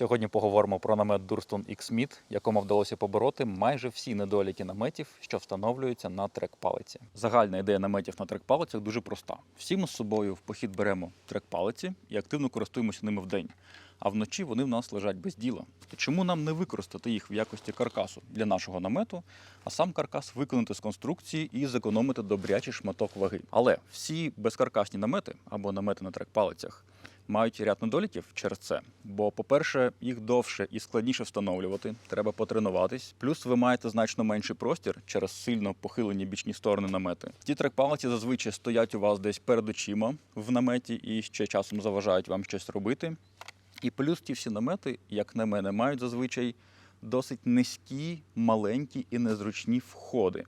Сьогодні поговоримо про намет Дуrston X Smith, якому вдалося побороти майже всі недоліки наметів, що встановлюються на трек-палиці. Загальна ідея наметів на трек-палицях дуже проста. Всі ми з собою в похід беремо трек-палиці і активно користуємося ними вдень. А вночі вони в нас лежать без діла. То чому нам не використати їх в якості каркасу для нашого намету, а сам каркас виконати з конструкції і зекономити добрячий шматок ваги? Але всі безкаркасні намети або намети на трек-палицях мають ряд недоліків через це. Бо, по-перше, їх довше і складніше встановлювати, треба потренуватись. Плюс ви маєте значно менший простір через сильно похилені бічні сторони намети. Ті трек-палиці зазвичай стоять у вас десь перед очима в наметі і ще часом заважають вам щось робити. І плюс ті всі намети, як на мене, мають зазвичай досить низькі, маленькі і незручні входи.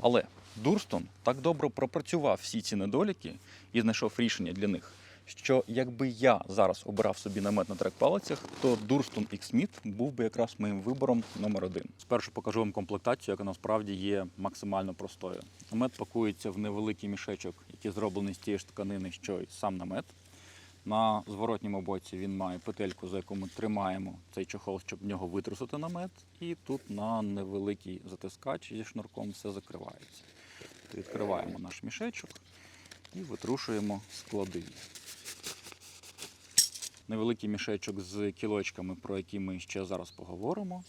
Але Дурстон так добре пропрацював всі ці недоліки і знайшов рішення для них. Що якби я зараз обирав собі намет на трек-палицях, то Дурстон X Smith був би якраз моїм вибором номер один. Спершу покажу вам комплектацію, яка насправді є максимально простою. Намет пакується в невеликий мішечок, який зроблений з тієї ж тканини, що й сам намет. На зворотньому боці він має петельку, за яку ми тримаємо цей чохол, щоб в нього витрусити намет. І тут на невеликий затискач зі шнурком все закривається. Відкриваємо наш мішечок і витрушуємо складові. Невеликий мішечок з кілочками, про які ми ще зараз поговоримо.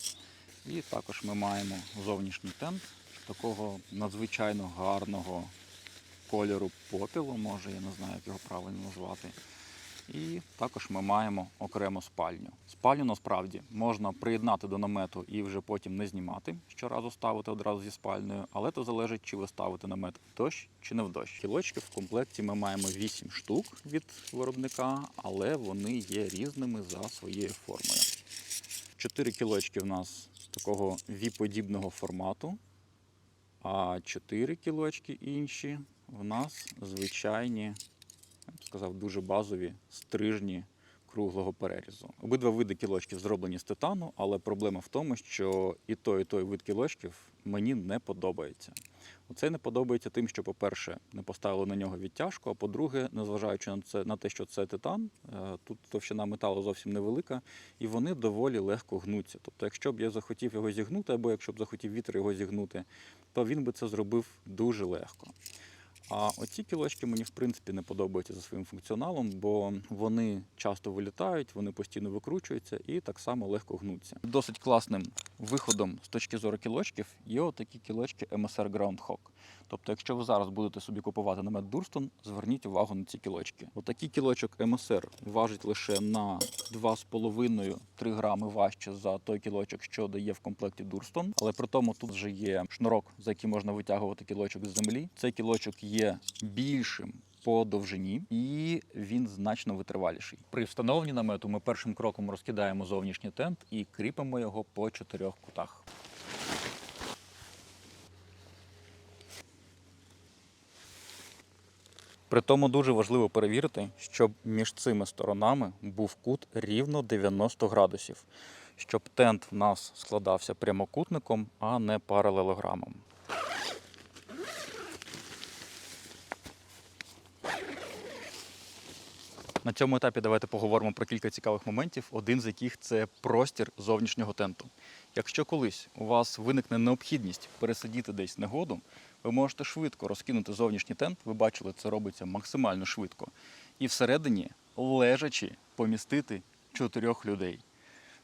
І також ми маємо зовнішній тент такого надзвичайно гарного кольору попілу, може, я не знаю, як його правильно назвати. І також ми маємо окрему спальню. Спальню насправді можна приєднати до намету і вже потім не знімати, щоразу ставити одразу зі спальнею, але то залежить, чи ви ставите намет в дощ чи не в дощ. Кілочки в комплекті ми маємо 8 штук від виробника, але вони є різними за своєю формою. Чотири кілочки в нас такого віподібного формату, а 4 кілочки інші в нас звичайні я б сказав, дуже базові стрижні круглого перерізу. Обидва види кілочків зроблені з титану, але проблема в тому, що і той, і той вид кілочків мені не подобається. Оцей не подобається тим, що, по-перше, не поставили на нього відтяжку, а по-друге, незважаючи на це на те, що це титан, е, тут товщина металу зовсім невелика, і вони доволі легко гнуться. Тобто, якщо б я захотів його зігнути, або якщо б захотів вітер його зігнути, то він би це зробив дуже легко. А оці кілочки мені в принципі не подобаються за своїм функціоналом, бо вони часто вилітають, вони постійно викручуються і так само легко гнуться. Досить класним виходом з точки зору кілочків є отакі кілочки MSR Groundhog. Тобто, якщо ви зараз будете собі купувати намет Дурстон, зверніть увагу на ці кілочки. Отакий кілочок MSR важить лише на 2,5-3 грами важче за той кілочок, що дає в комплекті Дурстон. Але при тому тут вже є шнурок, за який можна витягувати кілочок з землі. Цей кілочок є більшим. По довжині, і він значно витриваліший. При встановленні намету ми першим кроком розкидаємо зовнішній тент і кріпимо його по чотирьох кутах. При тому дуже важливо перевірити, щоб між цими сторонами був кут рівно 90 градусів, щоб тент в нас складався прямокутником, а не паралелограмом. На цьому етапі давайте поговоримо про кілька цікавих моментів, один з яких це простір зовнішнього тенту. Якщо колись у вас виникне необхідність пересидіти десь негоду, ви можете швидко розкинути зовнішній тент. Ви бачили, це робиться максимально швидко. І всередині, лежачи, помістити чотирьох людей.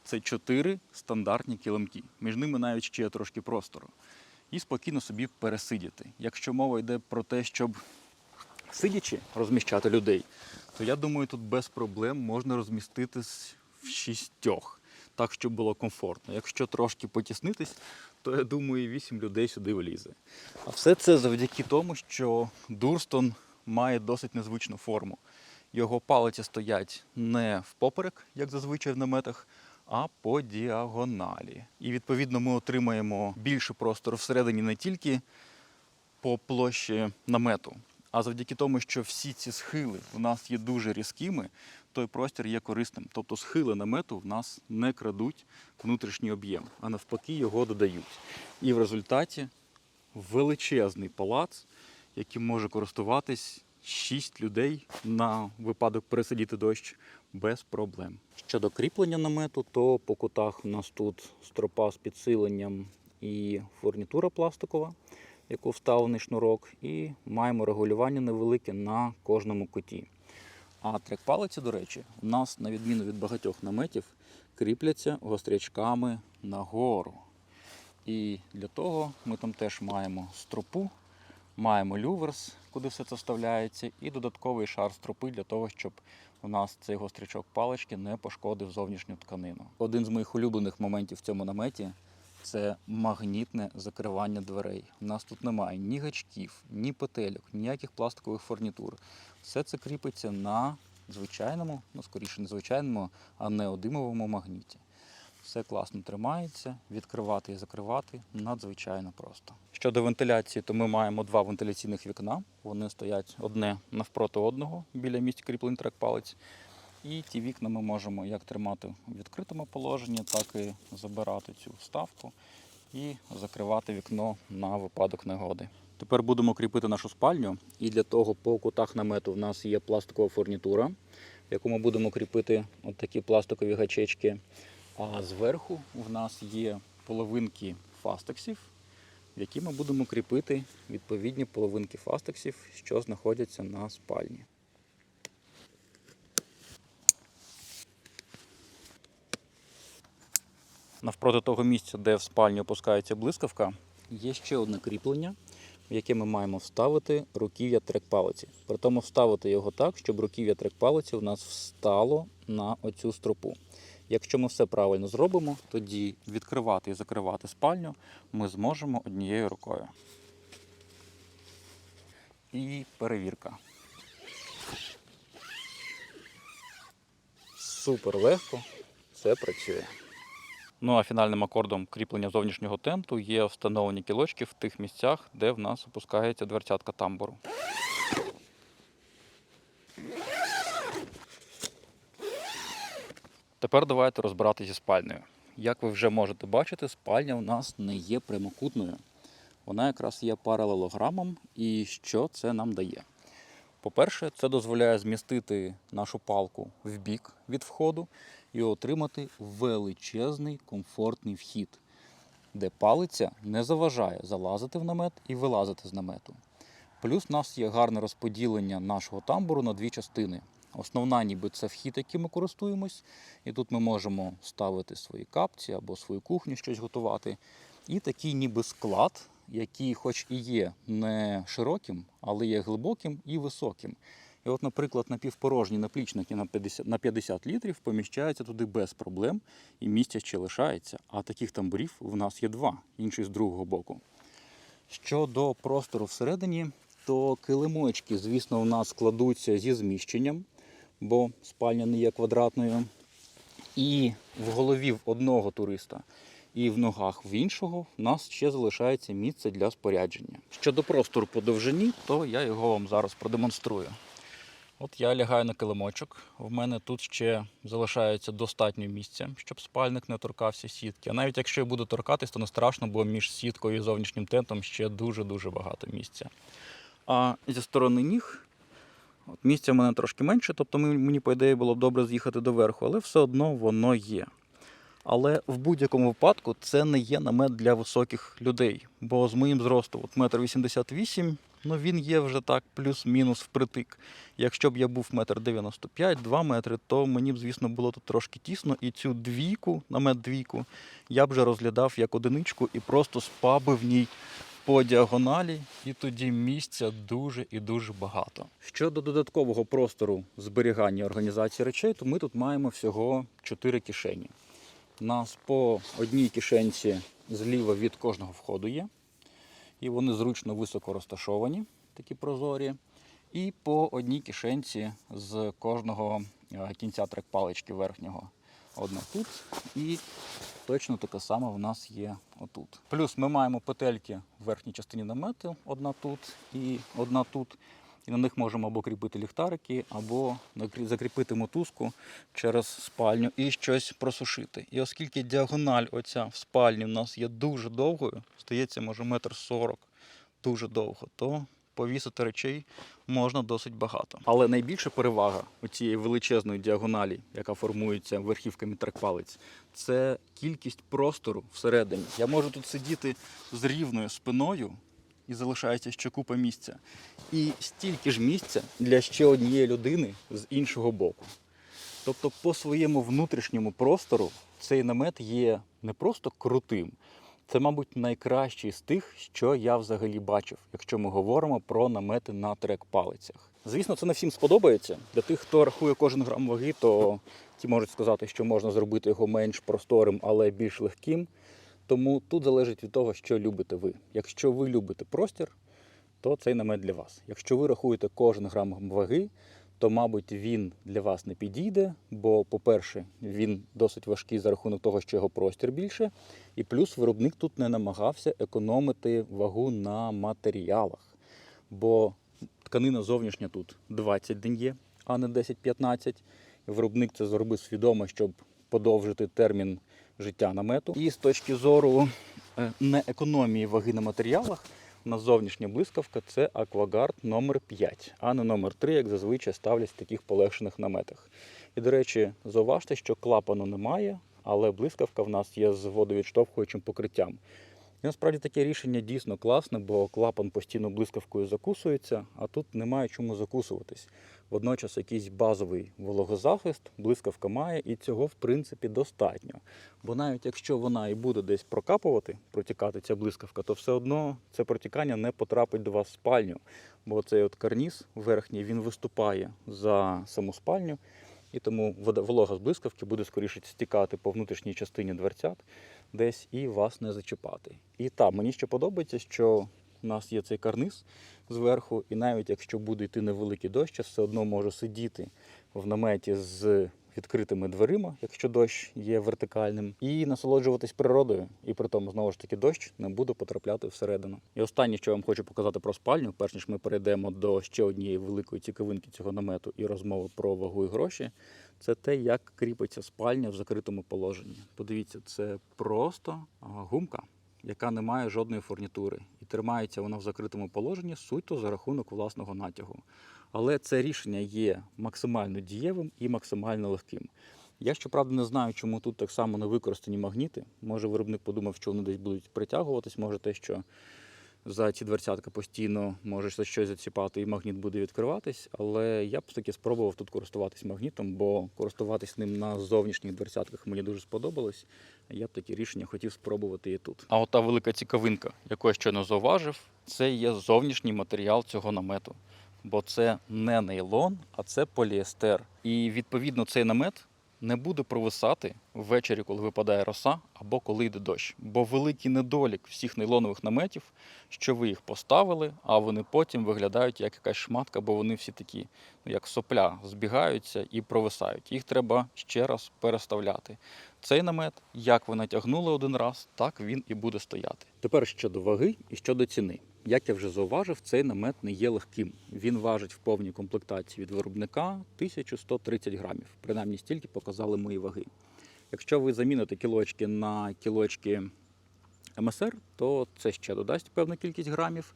Це чотири стандартні килимки. Між ними навіть ще трошки простору. І спокійно собі пересидіти. Якщо мова йде про те, щоб сидячи розміщати людей, то я думаю, тут без проблем можна розміститись в шістьох, так щоб було комфортно. Якщо трошки потіснитись, то я думаю, вісім людей сюди влізе. А все це завдяки тому, що Дурстон має досить незвичну форму. Його палиці стоять не впоперек, як зазвичай в наметах, а по діагоналі. І відповідно ми отримаємо більше простору всередині не тільки по площі намету, а завдяки тому, що всі ці схили в нас є дуже різкими, той простір є корисним. Тобто схили намету в нас не крадуть внутрішній об'єм, а навпаки його додають. І в результаті величезний палац, яким може користуватись 6 людей на випадок пересидіти дощ, без проблем. Щодо кріплення намету, то по кутах у нас тут стропа з підсиленням і фурнітура пластикова, яку вставлений шнурок, і маємо регулювання невелике на кожному куті. А трек-палиці, до речі, у нас, на відміну від багатьох наметів, кріпляться гострячками нагору. І для того ми там теж маємо стропу, маємо люверс, куди все це вставляється, і додатковий шар стропи для того, щоб у нас цей гострячок палички не пошкодив зовнішню тканину. Один з моїх улюблених моментів в цьому наметі це магнітне закривання дверей. У нас тут немає ні гачків, ні петельок, ніяких пластикових фурнітур. Все це кріпиться на звичайному, ну скоріше не звичайному, а неодимовому магніті. Все класно тримається, відкривати і закривати надзвичайно просто. Щодо вентиляції, то ми маємо два вентиляційних вікна. Вони стоять одне навпроти одного біля місць кріплень трек-палець. І ті вікна ми можемо як тримати в відкритому положенні, так і забирати цю вставку і закривати вікно на випадок негоди. Тепер будемо кріпити нашу спальню, і для того по кутах намету в нас є пластикова фурнітура, в яку ми будемо кріпити такі пластикові гачечки. А зверху в нас є половинки фастексів, в які ми будемо кріпити відповідні половинки фастексів, що знаходяться на спальні. Навпроти того місця, де в спальні опускається блискавка, є ще одне кріплення, в яке ми маємо вставити руків'я трек-палиці. Притому вставити його так, щоб руків'я трек-палиці у нас встало на оцю стропу. Якщо ми все правильно зробимо, тоді відкривати і закривати спальню ми зможемо однією рукою. І перевірка. Супер легко, все працює. Ну а фінальним акордом кріплення зовнішнього тенту є встановлені кілочки в тих місцях, де в нас опускається дверцятка тамбуру. Тепер давайте розбиратися зі спальнею. Як ви вже можете бачити, спальня у нас не є прямокутною. Вона якраз є паралелограмом. І що це нам дає? По-перше, це дозволяє змістити нашу палку в бік від входу і отримати величезний комфортний вхід, де палиця не заважає залазити в намет і вилазити з намету. Плюс у нас є гарне розподілення нашого тамбуру на дві частини. Основна, ніби це вхід, яким ми користуємось, і тут ми можемо ставити свої капці або свою кухню щось готувати. І такий ніби склад, який, хоч і є не широким, але є глибоким і високим. І от, наприклад, напівпорожні наплічники на 50, на 50 літрів поміщаються туди без проблем, і місця ще лишається. А таких тамбурів в нас є два, інший з другого боку. Щодо простору всередині, то килимочки, звісно, у нас складуться зі зміщенням, бо спальня не є квадратною. І в голові в одного туриста і в ногах в іншого в нас ще залишається місце для спорядження. Щодо простору по довжині, то я його вам зараз продемонструю. От я лягаю на килимочок. В мене тут ще залишається достатньо місця, щоб спальник не торкався сітки. А навіть якщо я буду торкатись, то не страшно, бо між сіткою і зовнішнім тентом ще дуже-дуже багато місця. А зі сторони ніг от місця в мене трошки менше, тобто мені, по ідеї, було б добре з'їхати доверху, але все одно воно є. Але в будь-якому випадку це не є намет для високих людей. Бо з моїм зростом от метр вісімдесят вісім, ну він є вже так плюс-мінус впритик. Якщо б я був метр дев'яносто п'ять, два метри, то мені б, звісно, було тут трошки тісно. І цю двійку, намет двійку, я б вже розглядав як одиничку і просто спав би в ній по діагоналі, і тоді місця дуже і дуже багато. Щодо додаткового простору зберігання організації речей, то ми тут маємо всього 4 кишені. У нас по одній кишенці зліва від кожного входу є. І вони зручно високо розташовані, такі прозорі. І по одній кишенці з кожного е, кінця трек-палички верхнього. Одна тут і точно така сама в нас є отут. Плюс ми маємо петельки в верхній частині намету, одна тут і одна тут. І на них можемо або кріпити ліхтарики, або закріпити мотузку через спальню і щось просушити. І оскільки діагональ оця в спальні в нас є дуже довгою, здається, може метр сорок, дуже довго, то повісити речей можна досить багато. Але найбільша перевага у цієї величезної діагоналі, яка формується верхівками трекпалець, це кількість простору всередині. Я можу тут сидіти з рівною спиною і залишається ще купа місця. І стільки ж місця для ще однієї людини з іншого боку. Тобто, по своєму внутрішньому простору цей намет є не просто крутим, це, мабуть, найкращий з тих, що я взагалі бачив, якщо ми говоримо про намети на трек-палицях. Звісно, це не всім сподобається. Для тих, хто рахує кожен грам ваги, то ті можуть сказати, що можна зробити його менш просторим, але більш легким. Тому тут залежить від того, що любите ви. Якщо ви любите простір, то цей намет для вас. Якщо ви рахуєте кожен грам ваги, то, мабуть, він для вас не підійде, бо, по-перше, він досить важкий за рахунок того, що його простір більше, і плюс виробник тут не намагався економити вагу на матеріалах. Бо тканина зовнішня тут 20 день є, а не 10-15. Виробник це зробив свідомо, щоб подовжити термін життя намету. І з точки зору е, не економії ваги на матеріалах, на зовнішня блискавка це Аквагард номер 5, а не номер 3, як зазвичай ставлять в таких полегшених наметах. І, до речі, зауважте, що клапану немає, але блискавка в нас є з водовідштовхуючим покриттям. І насправді таке рішення дійсно класне, бо клапан постійно блискавкою закусується, а тут немає чому закусуватись. Водночас якийсь базовий вологозахист блискавка має, і цього в принципі достатньо. Бо навіть якщо вона і буде десь прокапувати, протікати ця блискавка, то все одно це протікання не потрапить до вас в спальню. Бо цей от карніз верхній він виступає за саму спальню, і тому вода- волога з блискавки буде скоріше стікати по внутрішній частині дверцят десь і вас не зачіпати. І так, мені ще подобається, що у нас є цей карниз зверху, і навіть якщо буде йти невеликий дощ, я все одно можу сидіти в наметі з відкритими дверима, якщо дощ є вертикальним, і насолоджуватись природою. І при тому, знову ж таки, дощ не буде потрапляти всередину. І останнє, що я вам хочу показати про спальню, перш ніж ми перейдемо до ще однієї великої цікавинки цього намету і розмови про вагу і гроші, це те, як кріпиться спальня в закритому положенні. Подивіться, це просто гумка, яка не має жодної фурнітури. І тримається вона в закритому положенні суто за рахунок власного натягу. Але це рішення є максимально дієвим і максимально легким. Я щоправда не знаю, чому тут так само не використані магніти. Може, виробник подумав, що вони десь будуть притягуватись, може те, що за ці дверцятка постійно можеш за щось заціпати і магніт буде відкриватись. Але я б таки спробував тут користуватись магнітом, бо користуватись ним на зовнішніх дверцятках мені дуже сподобалось. Я б такі рішення хотів спробувати і тут. А ота велика цікавинка, яку я щойно зауважив, це є зовнішній матеріал цього намету. Бо це не нейлон, а це поліестер. І відповідно цей намет не буде провисати ввечері, коли випадає роса, або коли йде дощ. Бо великий недолік всіх нейлонових наметів, що ви їх поставили, а вони потім виглядають як якась шматка, бо вони всі такі, ну як сопля, збігаються і провисають. Їх треба ще раз переставляти. Цей намет, як ви натягнули один раз, так він і буде стояти. Тепер щодо ваги і щодо ціни. Як я вже зауважив, цей намет не є легким. Він важить в повній комплектації від виробника 1130 грамів. Принаймні стільки показали мої ваги. Якщо ви заміните кілочки на кілочки МСР, то це ще додасть певну кількість грамів.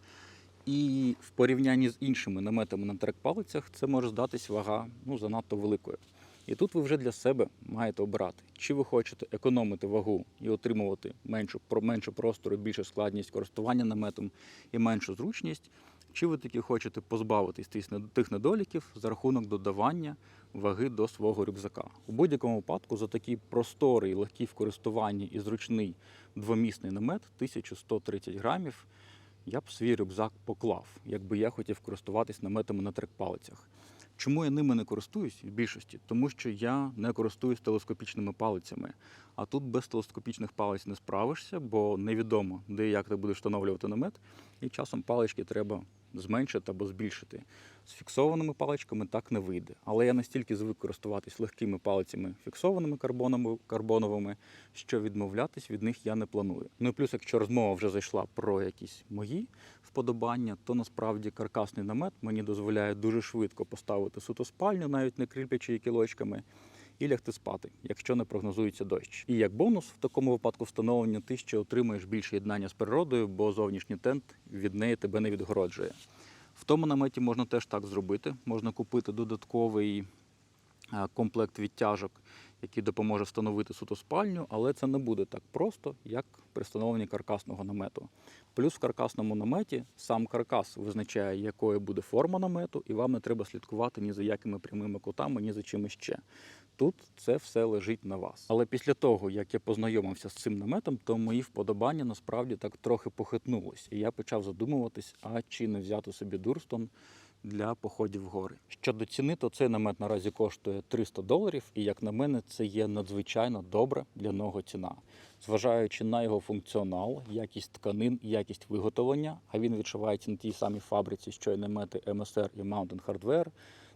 І в порівнянні з іншими наметами на трек-палицях це може здатись вага ну, занадто великою. І тут ви вже для себе маєте обирати, чи ви хочете економити вагу і отримувати меншу, менше простору, більшу складність користування наметом і меншу зручність, чи ви таки хочете позбавитись тих недоліків за рахунок додавання ваги до свого рюкзака. У будь-якому випадку за такий просторий, легкий в користуванні і зручний двомісний намет 1130 грамів я б свій рюкзак поклав, якби я хотів користуватись наметами на трек-палицях. Чому я ними не користуюсь в більшості? Тому що я не користуюсь телескопічними палицями. А тут без телескопічних палиць не справишся, бо невідомо, де і як ти будеш встановлювати намет, і часом палички треба зменшити або збільшити. З фіксованими паличками так не вийде. Але я настільки звик користуватись легкими палицями фіксованими карбоновими, що відмовлятись від них я не планую. Ну і плюс, якщо розмова вже зайшла про якісь мої вподобання, то насправді каркасний намет мені дозволяє дуже швидко поставити суто спальню, навіть не кріплячи кілочками, і лягти спати, якщо не прогнозується дощ. І як бонус в такому випадку встановлення ти ще отримаєш більше єднання з природою, бо зовнішній тент від неї тебе не відгороджує. В тому наметі можна теж так зробити. Можна купити додатковий е, комплект відтяжок, який допоможе встановити суто спальню, але це не буде так просто, як при встановленні каркасного намету. Плюс в каркасному наметі сам каркас визначає, якою буде форма намету, і вам не треба слідкувати ні за якими прямими кутами, ні за чимось ще. Тут це все лежить на вас. Але після того, як я познайомився з цим наметом, то мої вподобання насправді так трохи похитнулись. І я почав задумуватись, а чи не взяти собі Дурстон для походів в гори. Щодо ціни, то цей намет наразі коштує 300 доларів, і як на мене, це є надзвичайно добра для нього ціна. Зважаючи на його функціонал, якість тканин, якість виготовлення, а він відшивається на тій самій фабриці, що й намети MSR і Mountain Hardware,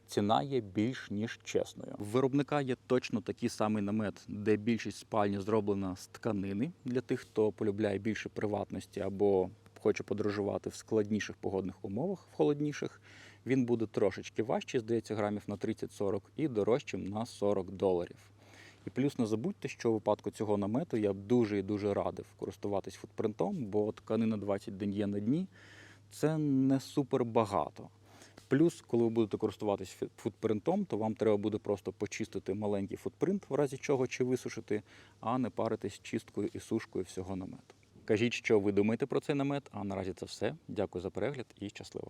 ціна є більш ніж чесною. В виробника є точно такий самий намет, де більшість спальні зроблена з тканини для тих, хто полюбляє більше приватності або хоче подорожувати в складніших погодних умовах, в холодніших. Він буде трошечки важчий, здається, грамів на 30-40 і дорожчим на 40 доларів. І плюс не забудьте, що у випадку цього намету я б дуже і дуже радив користуватись футпринтом, бо тканина 20 день є на дні це не супер багато. Плюс, коли ви будете користуватись футпринтом, то вам треба буде просто почистити маленький футпринт, в разі чого чи висушити, а не паритись чисткою і сушкою всього намету. Кажіть, що ви думаєте про цей намет, а наразі це все. Дякую за перегляд і щасливо.